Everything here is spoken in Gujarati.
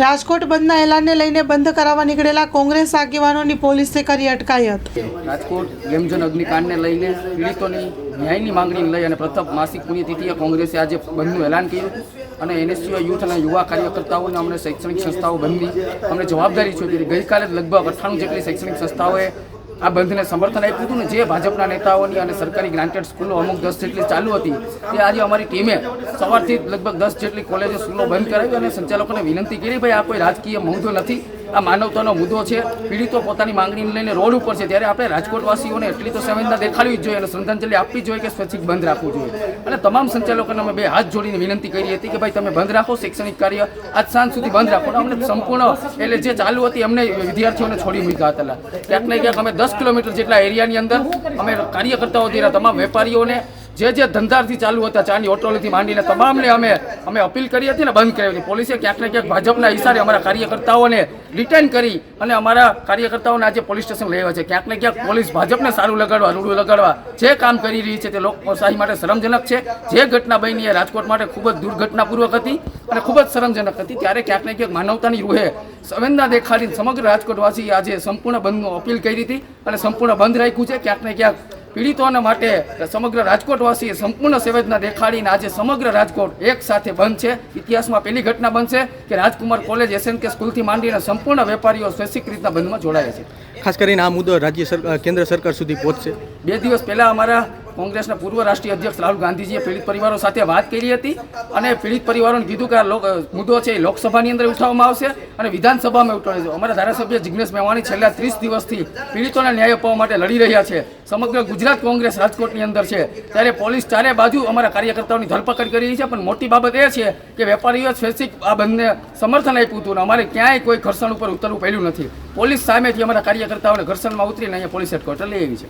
રાજકોટ બંધના એલાનને લઈને બંધ કરાવવા નીકળેલા કોંગ્રેસ આગેવાનોની પોલીસે કરી અટકાયત. રાજકોટ ગેમઝોન અગ્નિકાંડને લઈને પીડિતોની ન્યાયની માંગણીને લઈ અને પ્રથમ માસિક પુણ્યતિથિએ કોંગ્રેસે આજે બંધનું એલાન કર્યું અને એનએસયુઆઈ યુથ અને યુવા કાર્યકર્તાઓને અમને શૈક્ષણિક સંસ્થાઓ બંધની અમને જવાબદારી હતી. ગઈકાલે લગભગ અઠ્ઠાણું જેટલી શૈક્ષણિક સંસ્થાઓએ આ બંધને સમર્થન આપ્યું હતું ને જે ભાજપના નેતાઓની અને સરકારી ગ્રાન્ટેડ સ્કૂલો અમુક દસ જેટલી ચાલુ હતી, તે આજે અમારી ટીમે સવારથી લગભગ દસ જેટલી કોલેજો સ્કૂલો બંધ કરાવી અને સંચાલકોને વિનંતી કરી, ભાઈ, આ કોઈ રાજકીય મહત્વ નથી. આ માનવતાનો મુદ્દો છે. પીડિતો પોતાની માંગણીને લઈને રોડ ઉપર છે. ત્યારે આપણે રાજકોટવાસીઓને એટલી તો સંવેદના દેખાડવી જ જોઈએ અને શ્રદ્ધાંજલિ આપવી જોઈએ કે સ્વૈચ્છિક બંધ રાખવું જોઈએ. અને તમામ સંચાલકોને અમે બે હાથ જોડીને વિનંતી કરી હતી કે ભાઈ તમે બંધ રાખો, શૈક્ષણિક કાર્ય આજ સાંજ સુધી બંધ રાખો. અમને સંપૂર્ણ એટલે જે ચાલુ હતી અમને વિદ્યાર્થીઓને છોડી મૂક્યા હતા. ક્યાંક ને ક્યાંક અમે દસ કિલોમીટર જેટલા એરિયાની અંદર અમે કાર્યકર્તાઓ દ્વારા તમામ વેપારીઓને જે જે ધંધાથી ચાલુ હતા ચાની હોટલોથી માંડીને તમામને અમે અમે અપીલ કરી હતી ને બંધ કરી હતી. પોલીસે ક્યાંક ને ક્યાંક ભાજપના ઇશારે અમારા કાર્યકર્તાઓને રિટર્ન કરી અને અમારા કાર્યકર્તાઓને આજે પોલીસ સ્ટેશન આવ્યા છે. ક્યાંક ને ક્યાંક પોલીસ ભાજપને સારું લગાડવા, રૂડું લગાડવા જે કામ કરી રહી છે તે લોકશાહી માટે શરમજનક છે. જે ઘટના બની એ રાજકોટ માટે ખૂબ જ દુર્ઘટનાપૂર્વક હતી અને ખૂબ જ શરમજનક હતી. ત્યારે ક્યાંક ને ક્યાંક માનવતાની રૂહે સંવેદના દેખાડીને સમગ્ર રાજકોટવાસી આજે સંપૂર્ણ બંધનું અપીલ કરી હતી અને સંપૂર્ણ બંધ રાખ્યું છે. ક્યાંક ને ક્યાંક પીડિતોને માટે સમગ્ર રાજકોટવાસીએ સંપૂર્ણ સંવેદના દેખાડીને આજે સમગ્ર રાજકોટ એક સાથે બંધ છે. ઇતિહાસમાં પહેલી ઘટના બનશે કે રાજકુમાર કોલેજ એસએનકે સ્કૂલથી માંડીને સંપૂર્ણ વેપારીઓ સ્વૈચ્છિક રીતના બંધમાં જોડાયા છે. ખાસ કરીને આ મુદ્દો રાજ્ય સરકાર કેન્દ્ર સરકાર સુધી પહોંચશે. બે દિવસ પહેલાં અમારા કોંગ્રેસના પૂર્વ રાષ્ટ્રીય અધ્યક્ષ રાહુલ ગાંધીજીએ પીડિત પરિવારો સાથે વાત કરી હતી અને પીડિત પરિવારોને કીધું કે આ મુદ્દો છે એ લોકસભાની અંદર ઉઠાવવામાં આવશે અને વિધાનસભામાં ઉઠાવશે. અમારા ધારાસભ્ય જિગ્નેશ મેવાણી છેલ્લા ત્રીસ દિવસથી પીડિતોને ન્યાય અપાવવા માટે લડી રહ્યા છે. સમગ્ર ગુજરાત કોંગ્રેસ રાજકોટની અંદર છે. ત્યારે પોલીસ ચારે બાજુ અમારા કાર્યકર્તાઓની ધરપકડ કરી રહી છે. પણ મોટી બાબત એ છે કે વેપારીઓ સ્વૈચ્છિક આ બંને સમર્થન આપ્યું હતું અને અમારે ક્યાંય કોઈ ઘર્ષણ ઉપર ઉતરવું પડ્યું નથી. પોલીસ સામેથી અમારા કાર્યકર્તાઓને ઘર્ષણમાં ઉતરીને અહીંયા પોલીસ હેડક્વાર્ટર લઈ આવી છે.